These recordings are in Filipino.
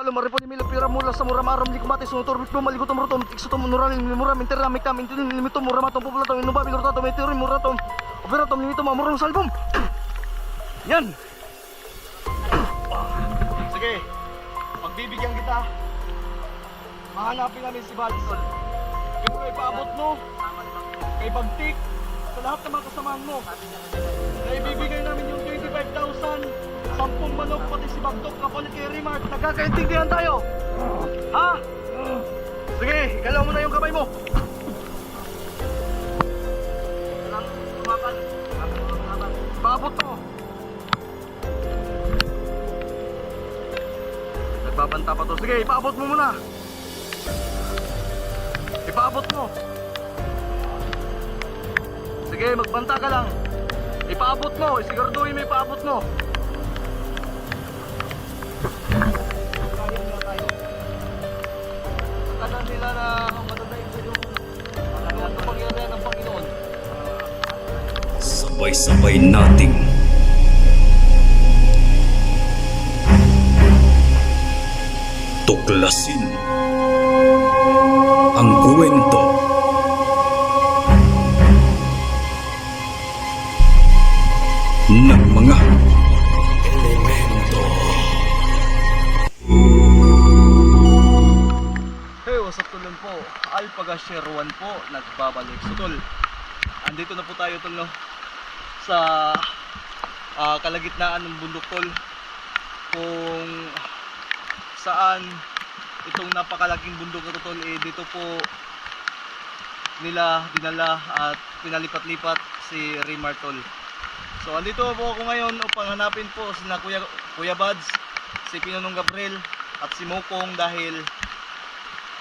Alam mo, repon mila pira mula sa mura maram di kumati sunutor biklo maligo to murutom tikso to mural ni mura minter mi kam intin limito mura matom pupula to inuba bigor to metero mura to opera to limito mamurong salbum. Yan. Sige. Pagbibigyan kita. Mahanapin namin si Balsol. Pero kay paabot mo. Kay Bagtik. Sa lahat ng mga kasamahan mo. Na ibibigay namin yung 25,000. Sampung manok pati si Bagtok kapalit kay Remark. Nagkakaintindihan tayo. Ha? Sige, galaw mo na yung kamay mo. Paabot mo. Nagbabanta pa to. Sige, ipaabot mo muna. Ipaabot mo. Sige, magbanta ka lang. Ipaabot mo. Isiguraduhin mo ipaabot mo. Nila na matatayin yung ang kapangyarihan ng Panginoon. Sabay-sabay nating tuklasin ang kwento po? Alpaga 1 po, nagbabalik. So tol, andito na po tayo tol no, sa ah, kalagitnaan ng bundok tol. Kung saan itong napakalaking bundok na to tol, eh dito po nila dinala at pinalipat-lipat si Rimar tol. So andito po ako ngayon upang hanapin po sina Kuya, Kuya Buds, si Pinonong Gabriel at si Mokong dahil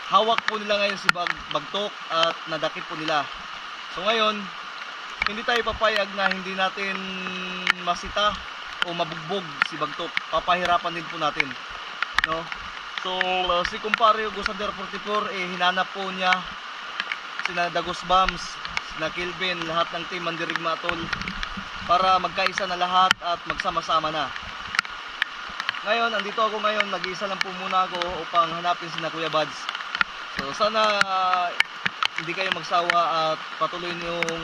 hawak po nila ngayon si Bag Bagtok at nadakip po nila. So ngayon, hindi tayo papayag na hindi natin masita o mabugbog si Bagtok. Papahirapan din po natin. No? So, uh, si kumpare Hugo Sander 44, eh, hinanap po niya sina Dagos Bams, sina Kilvin, lahat ng team Mandirigma Atol para magkaisa na lahat at magsama-sama na. Ngayon, andito ako ngayon, nag-iisa lang po muna ako upang hanapin sina Kuya Buds. So sana ah, hindi kayo magsawa at patuloy niyong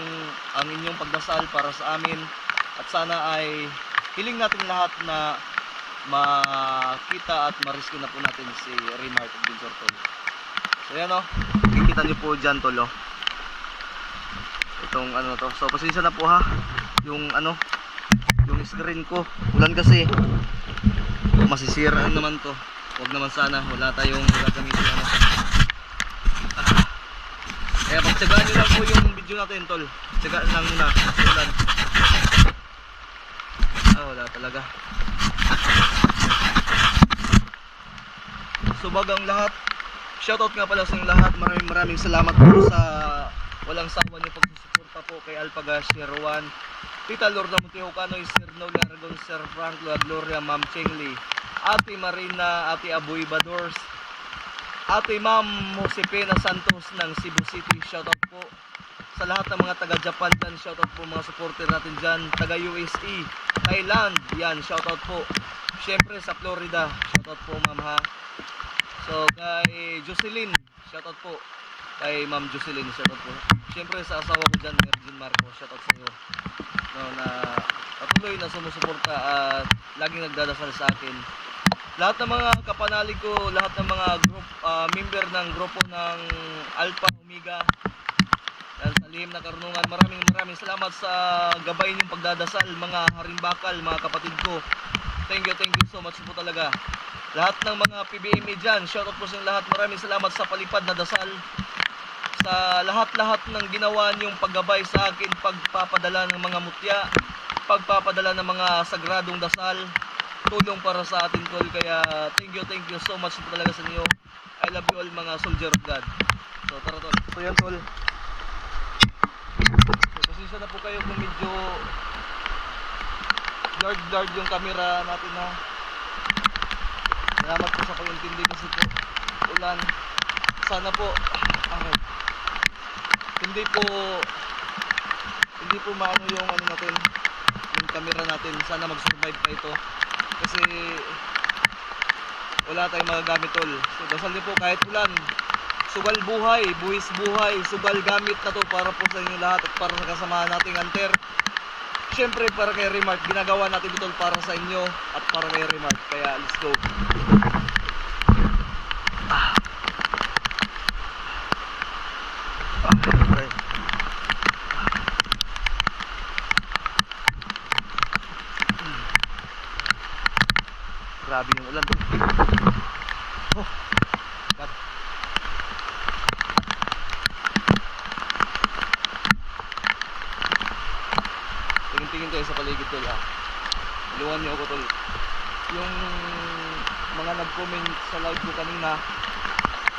ang inyong pagdasal para sa amin at sana ay hiling natin lahat na makita at ma-rescue na po natin si at Vincent Tol. So yan o, kikita niyo po dyan Tol o. Itong ano to. So pasensya na po ha. Yung ano, yung screen ko. Ulan kasi. Masisira naman to. Huwag naman sana. Wala tayong gagamitin ano. Kaya pagtsagaan nyo lang po yung video natin, tol. Tsagaan lang muna. Ulan. Ah, wala talaga. Subag ang lahat. Shoutout nga pala sa lahat. Maraming maraming salamat po sa walang sawa niyo pagsusuporta po kay Alpaga Sir Juan. Tita Lorna Montejo Canoy, Sir Nolia Aragon, Sir Frank Gloria, Ma'am Chengli, Ate Marina, Ate Abuy Badors, Ate Ma'am Josepina Santos ng Cebu City, shoutout po. Sa lahat ng mga taga Japan dyan, shoutout po mga supporter natin dyan. Taga USA, Thailand, yan, shoutout po. Siyempre sa Florida, shoutout po ma'am ha. So kay Jocelyn, shoutout po. Kay Ma'am Jocelyn, shoutout po. Siyempre sa asawa ko dyan, Mergin Marco, shoutout sa iyo. No, na patuloy na sumusuporta at laging nagdadasal sa akin lahat ng mga kapanalig ko, lahat ng mga group ah, member ng grupo ng Alpha Omega yan sa lihim na karunungan. Maraming maraming salamat sa gabay niyong pagdadasal mga harimbakal, mga kapatid ko. Thank you, thank you so much po talaga. Lahat ng mga PBME dyan, shoutout po sa lahat. Maraming salamat sa palipad na dasal. Sa lahat-lahat ng ginawa niyong paggabay sa akin, pagpapadala ng mga mutya, pagpapadala ng mga sagradong dasal, tulong para sa atin tol kaya thank you thank you so much talaga sa inyo. I love you all mga soldier of God. So tara tol. So yan tol. So pasensya na po kayo kung medyo blurred blurred yung camera natin ha? Salamat po sa pag-intindi kasi po ulan. Sana po ah, hindi po hindi po maano yung ano natin yung camera natin. Sana mag-survive pa ito kasi wala tayong magagamit tol. So dasal niyo po kahit ulan. Sugal buhay, buwis buhay, sugal gamit na to para po sa inyo lahat at para sa kasamahan nating hunter. Siyempre para kay Remark, ginagawa natin ito para sa inyo at para kay Remark. Kaya let's go. Ah. Ah, okay. Grabe yung ulan tol. Oh, God. Tingin-tingin tayo sa paligid tol ah. Iluwan niyo ako tol. Yung mga nag-comment sa live ko kanina,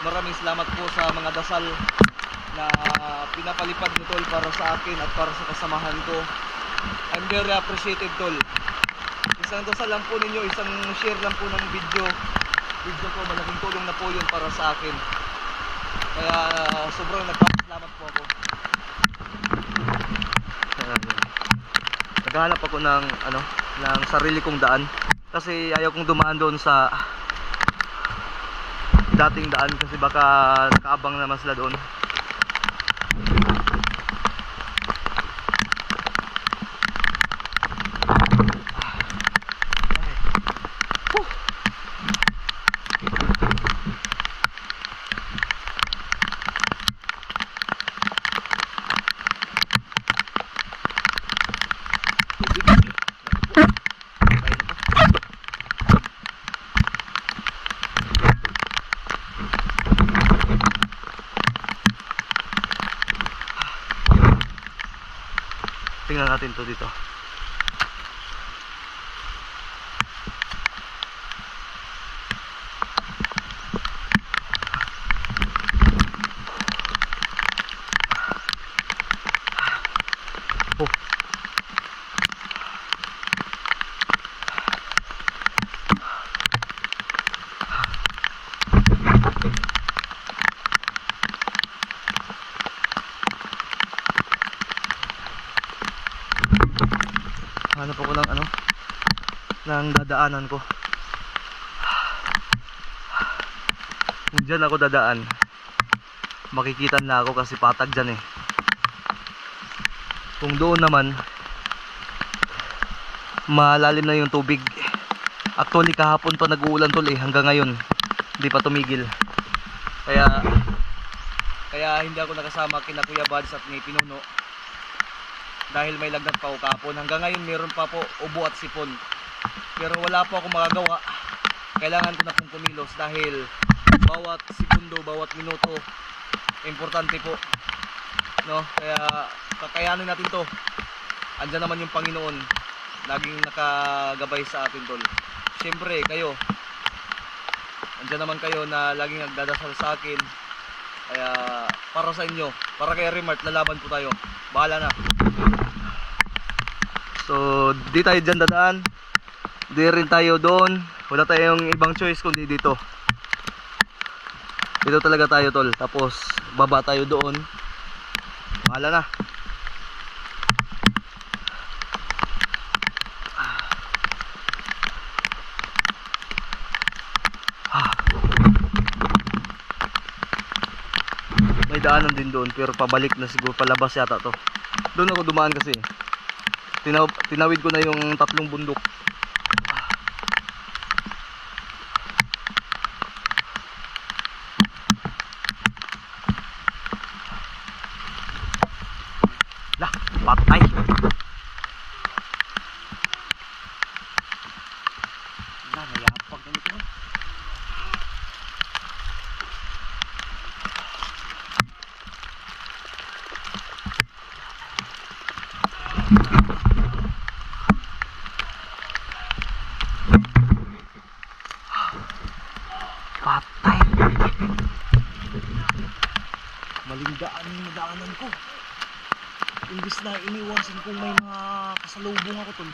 maraming salamat po sa mga dasal na pinapalipad ni tol para sa akin at para sa kasamahan ko. I'm very appreciated tol. Isang dasal lang po ninyo, isang share lang po ng video. Video ko, malaking tulong na po yun para sa akin. Kaya sobrang nagpapasalamat po ako. Naghahanap ako ng ano, ng sarili kong daan kasi ayaw kong dumaan doon sa dating daan kasi baka nakaabang naman sila doon. Tingnan natin to dito. Oh. Hanap ako ng ano ng dadaanan ko. Kung dyan ako dadaan, makikita na ako kasi patag dyan eh. Kung doon naman, malalim na yung tubig. Actually kahapon pa nag-uulan tol eh, hanggang ngayon. Hindi pa tumigil. Kaya, kaya hindi ako nakasama kina Kuya Bads at ni Pinuno dahil may lagnat pa kahapon. Hanggang ngayon meron pa po ubo at sipon. Pero wala po ako magagawa. Kailangan ko na pong kumilos dahil bawat segundo, bawat minuto importante po. No? Kaya kakayanin natin 'to. Andiyan naman yung Panginoon laging nakagabay sa atin tol. Siyempre kayo Andiyan naman kayo na laging nagdadasal sa akin. Kaya para sa inyo, para kay Remart, lalaban po tayo. Bahala na. So, di tayo dyan dadaan. Di rin tayo doon. Wala tayong ibang choice kundi dito. Dito talaga tayo tol. Tapos, baba tayo doon. Bahala na. May daanan din doon pero pabalik na siguro palabas yata to. Doon ako dumaan kasi. Tinaw tinawid ko na yung tatlong bundok. Lah, patay. Na, nayapag na nito. Patay. Maling daan yung daanan ko. Imbis na iniwasan kung may mga kasalubong ako tol.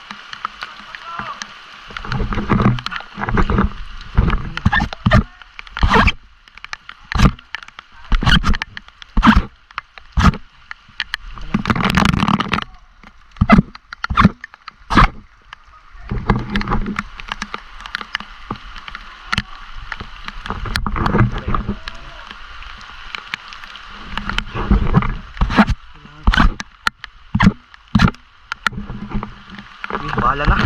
Eh, bahala na.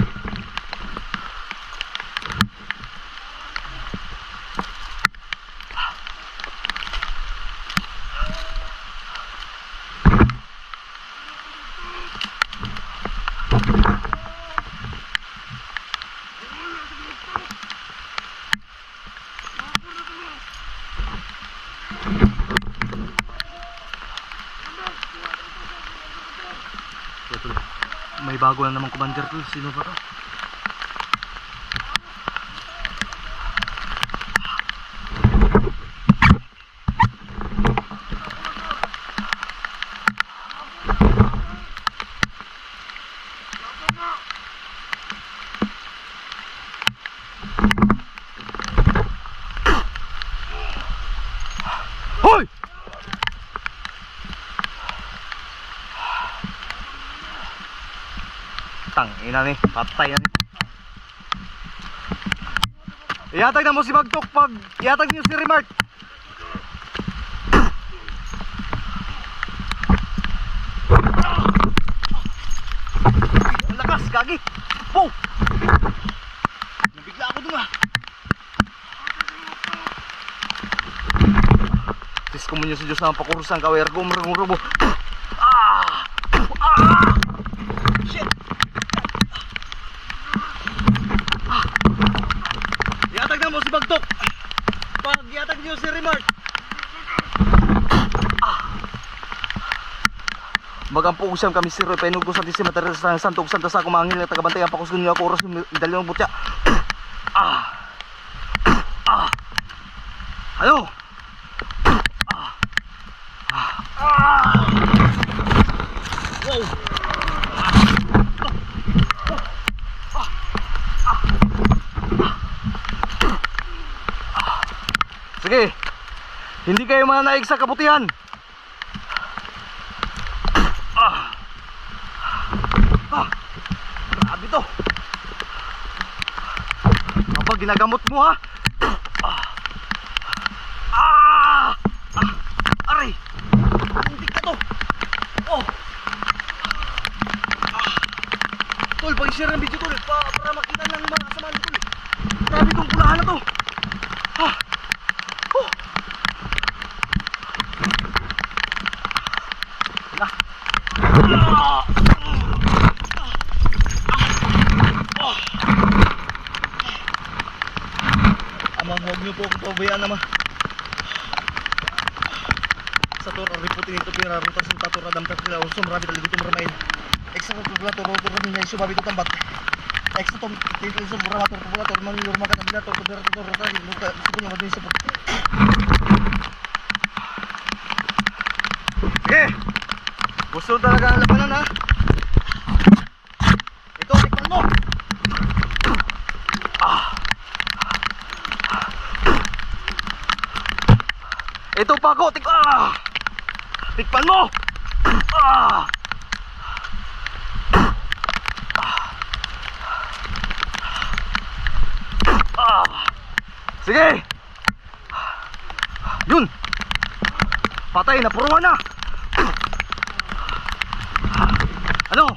May bago na naman commander to. Sino ba to? Tang, ina ni, patay na ni. Iatag na mo si Bagtok pag iatag niyo si Remark. Ang lakas, gagi. Po! Nabigla ako dun ah. Tis ko mo niyo sa Diyos na ang pakurusan ka, ergo, marunong robo. Ah! Ah! Shit! Iatag na mo si Bagtok. Pag iatag niyo si Remark. Ah. Magampuusan kami si Roy Penugo sa tisi material sa Santog Santa sa kumangil na tagabantay ang pakusun niyo ako oras yung medalyon ng butya. Ah. Ah. Ah. Ah. Ah. Wow. Sige. Hindi kayo mananaig sa kabutihan. Ah. Ah. Grabe to. Kapag ginagamot mo ha. Ah. Ah. Ah. Aray. Hindi ka to. Oh. Ah. Tol, pag-share ng video tol. Pa para makita ng mga kasama ni tol. Grabe tong pulahan na to. Ah. Oh. Na. Ah. Ah. Amang huwag niyo po ako pabayaan naman. Sa tor riputin ito pinarutas ng tato radam kakila usum rabi talaga ito maramain. Eksa ko populator rotor rin niya iso babi ito tambat. Eksa tom tito iso burator populator man yurma ka nabila tor tor tor rotor luka gusto niya madin sa Eh! Gusto talaga ang labanan ha? Ito, tikman mo! Ah! Ito pa ako, tik ah! Tikpan mo! Ah! Ah! Sige! Yun! Patay na, puruan na! Ano?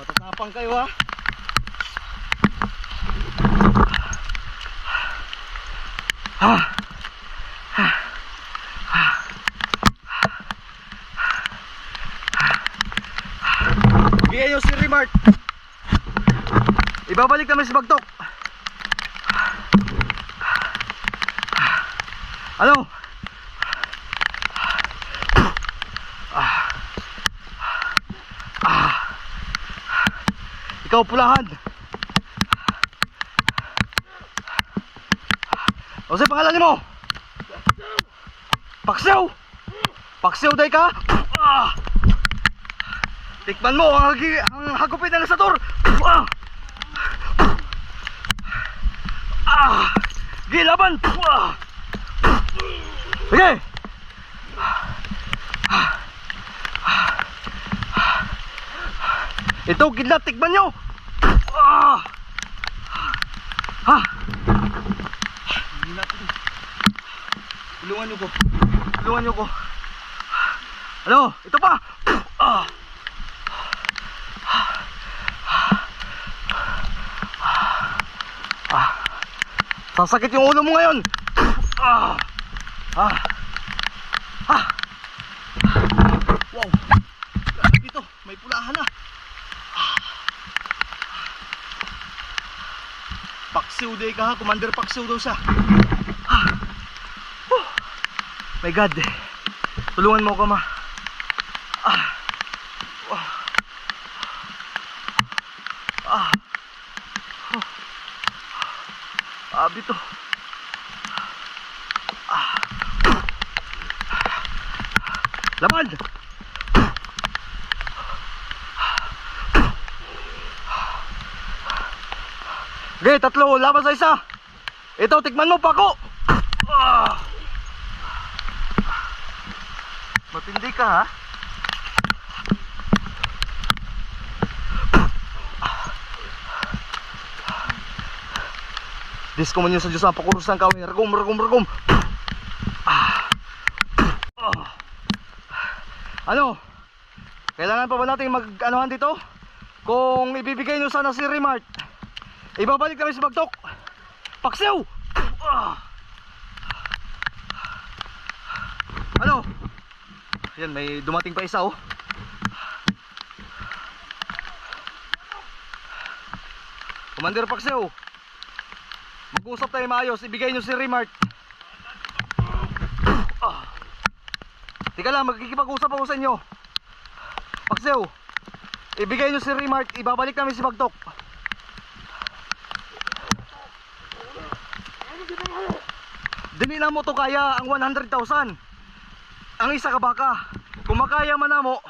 Matatapang kayo ha? Ah! Bigyan nyo si Remart. Ibabalik namin si Bagtok. Ano? Ah. Ah. Ikaw pulahan. O sa pangalan mo? Paksew! Paksew day ka? Ah! Tikman mo ang, hagi, ang hagupit na nasa tor! Ah! Ah! Gilaban! Ah! Sige! Ito, kidlat, tikman nyo! Ah! Ha! Hindi na ito. Tulungan niyo ko. Tulungan niyo ko. Ano? Ito pa! Ah! Ah! Sasakit yung ulo mo ngayon! Ah! Ah! Ah! Wow! Grabe dito, may pulahan na. Paksiw day ka ha, Commander Paksiw daw siya. Ah. My God. Tulungan mo ako ma. Ah. Oh. Ah. Oh. Abi to. Ah. Laban! Okay, tatlo, laban sa isa. Ito, tikman mo pa ako. Ah. Matindi ka ha. Disko mo niyo sa Diyos ang pakurus ng kawin. Ragum, ragum, ragum. Ano? Kailangan pa ba natin mag-anuhan dito? Kung ibibigay nyo sana si Remart, ibabalik kami sa bagtok. Paksiw! Ah. Ano? Yan, may dumating pa isa oh. Commander Paksiw, mag-usap tayo maayos. Ibigay nyo si Remart. Ah. Tika lang, magkikipag-usap ako sa inyo. Paksiw, ibigay nyo si Remart. Ibabalik namin si Bagtok. Dili na mo to kaya ang 100,000. Ang isa ka baka. Kung makaya man na mo,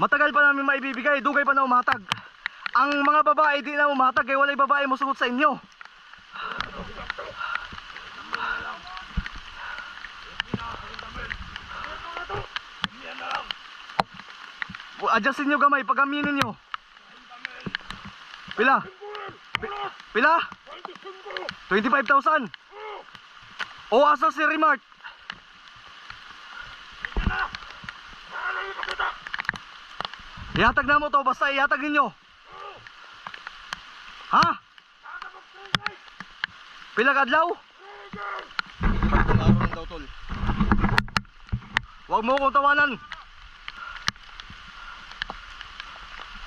matagal pa namin maibibigay, dugay pa na umatag. Ang mga babae di na umatag, kaya walay babae mo sugot sa inyo. Adjustin nyo gamay, pagaminin nyo. Pila? Pi- Pila? 25,000. O asa si Remart? Ihatag na mo to, basta ihatag ninyo. Ha? Pila kadlaw? Tatlong araw daw tol. Huwag mo akong tawanan.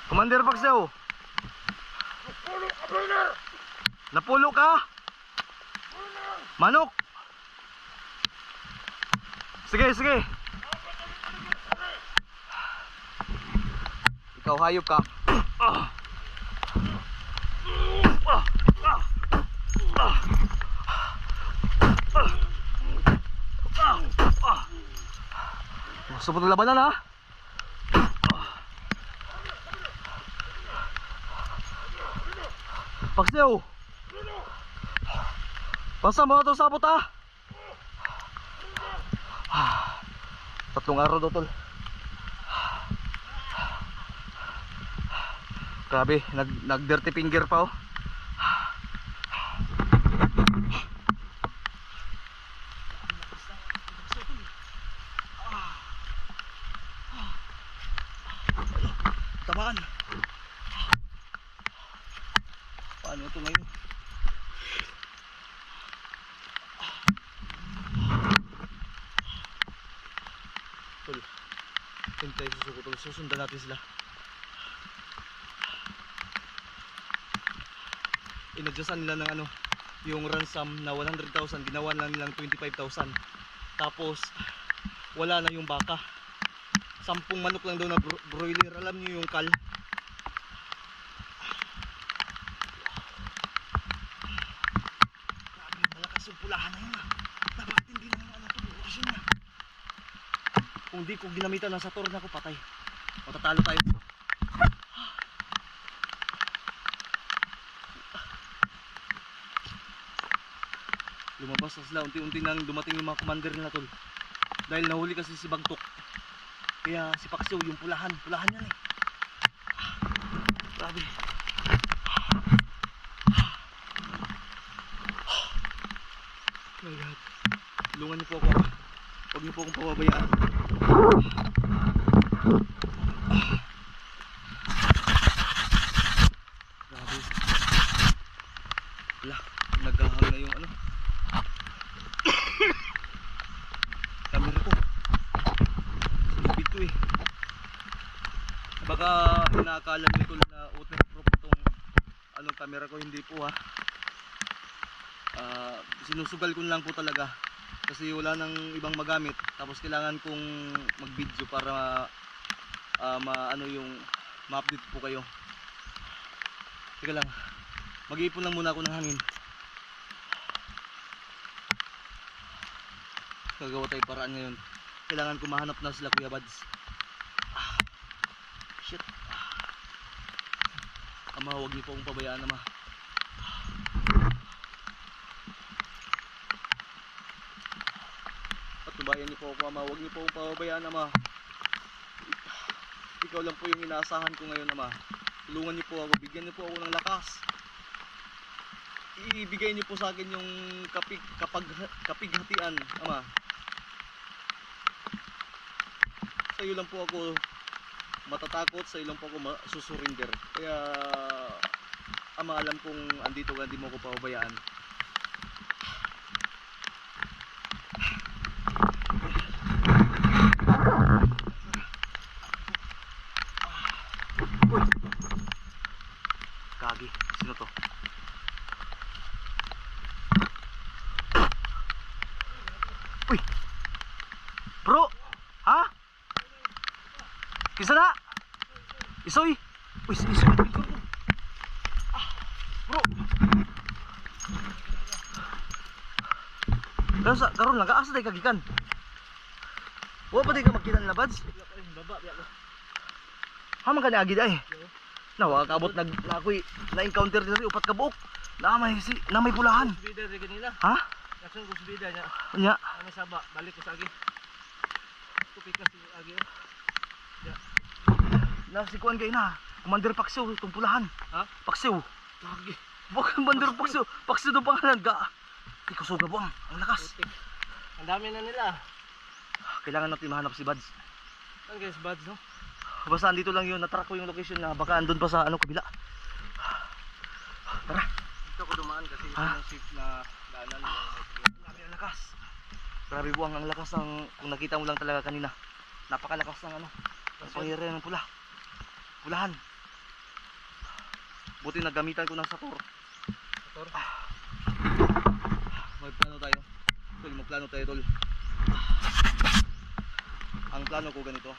Commander Paxeo. Napulo ka? Manok. Sige, sige. Ikaw hayop ka. Ah. Ah. Ah. Ah. Ah. Ah. Gusto mo ng labanan ha? Pagseo. Basta mo na ito sabot ha. Tatlong araw daw. Grabe, nag, nag dirty finger pa oh. Tamaan. Paano ito ngayon? Tol, hintay susuko tol. Susundan natin sila. Inadjustan nila ng ano, yung ransom na 100,000, ginawa lang nilang 25,000. Tapos, wala na yung baka. Sampung manok lang daw na bro- broiler. Alam niyo yung kal? Grabe, malakas yung pulahan na yun ah. Dapat hindi na ano to, bukasin niya. Kung di ko ginamitan ng Saturn ako, patay. Matatalo tayo. lumabas na sila. Unti-unti nang dumating yung mga commander nila tol. Dahil nahuli kasi si Bagtok. Kaya si Paksiw yung pulahan. Pulahan yan eh. Grabe. Oh my God. Tulungan niyo po ako. Ah. Huwag niyo po akong pababayaan. Ko eh. Baka inaakala nito na waterproof itong anong camera ko, hindi po ha. Ah, sinusugal ko lang po talaga kasi wala nang ibang magamit tapos kailangan kong mag-video para ah, maano yung ma-update po kayo. Teka lang. Mag-iipon lang muna ako ng hangin. Gagawa tayo paraan ngayon. Kailangan ko mahanap na sila Kuya Bads. Ah, shit. Ama, huwag niyo po akong pabayaan, Ama. Patubayan niyo po ako, Ama. Huwag niyo po akong pabayaan, Ama. Ikaw lang po yung inaasahan ko ngayon, Ama. Tulungan niyo po ako. Bigyan niyo po ako ng lakas. Ibigay niyo po sa akin yung kapig, kapag, kapighatian, Ama. Sa iyo lang po ako matatakot, sa iyo lang po ako susurinder. Kaya, Ama, alam kong andito ka, hindi mo ako pababayaan. Kagi, sino to? Uy! Bro! Ha? Kisa na? Isoy! Uy, Isoy! Ah, bro! Karon sa karon lang asa tay kagikan? Wa pa tay ka makita nila bads? Baba, biya ko. Haman ka ni agid ay. Nawa kabot nag na ako'y na-encounter diri upat ka buok. Na may si na may pulahan. Ha? Naksun kusbida niya. Nya, Ano saba, balik ko sa agi. Kupika si agi. Oh. na si kuan kay na. Commander Paksiw itong pulahan. Ha? Paksiw. Lagi. Wag Commander Paksiw. Paksiw do pangalan ga. Ikaw suga buang. Ang lakas. Putik. Ang dami na nila. Kailangan natin mahanap si Bads. Ang guys, buds no? Basta andito lang yun, natrack ko yung location na baka andun pa sa ano kabila. Tara. Dito ko dumaan kasi ito yung safe na daanan. Grabe ang lakas. Grabe buwang ang lakas ng kung nakita mo lang talaga kanina. Napakalakas ng ano. Ang pangyari ng pula. Pulahan. Buti naggamitan ko ng sator. Motor. May plano tayo. Tol, magplano tayo tol. Ang plano ko ganito.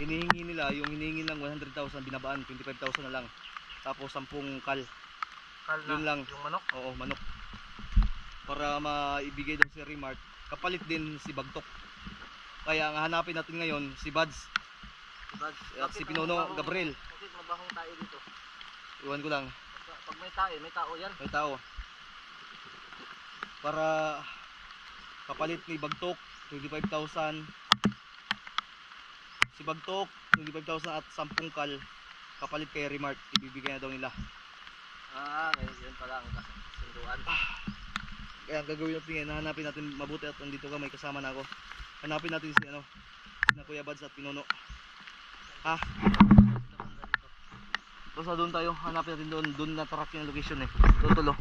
Hinihingi nila, yung hinihingi lang 100,000, binabaan 25,000 na lang. Tapos 10 kal. Kal Yun lang. Yung manok. Oo, manok. Para maibigay daw si Remart. Kapalit din si Bagtok. Kaya ang hanapin natin ngayon si Buds. Buds. At si Pinono Gabriel. Bakit mabahong tayo dito? Iwan ko lang. Pag may tayo, may tao yan. May tao. Para kapalit ni Bagtok 25,000. Si Bagtok 25,000 at 10 kal kapalit kay Remart. Ibibigay na daw nila. Ah, ngayon yun pala ang sunduan. Kaya ang gagawin natin ngayon, hanapin natin mabuti at nandito ka, may kasama na ako. Hanapin natin si ano, na Kuya Bads at Pinono. Ha? Basta doon tayo, hanapin natin doon, doon na track yung location eh. Doon tulo.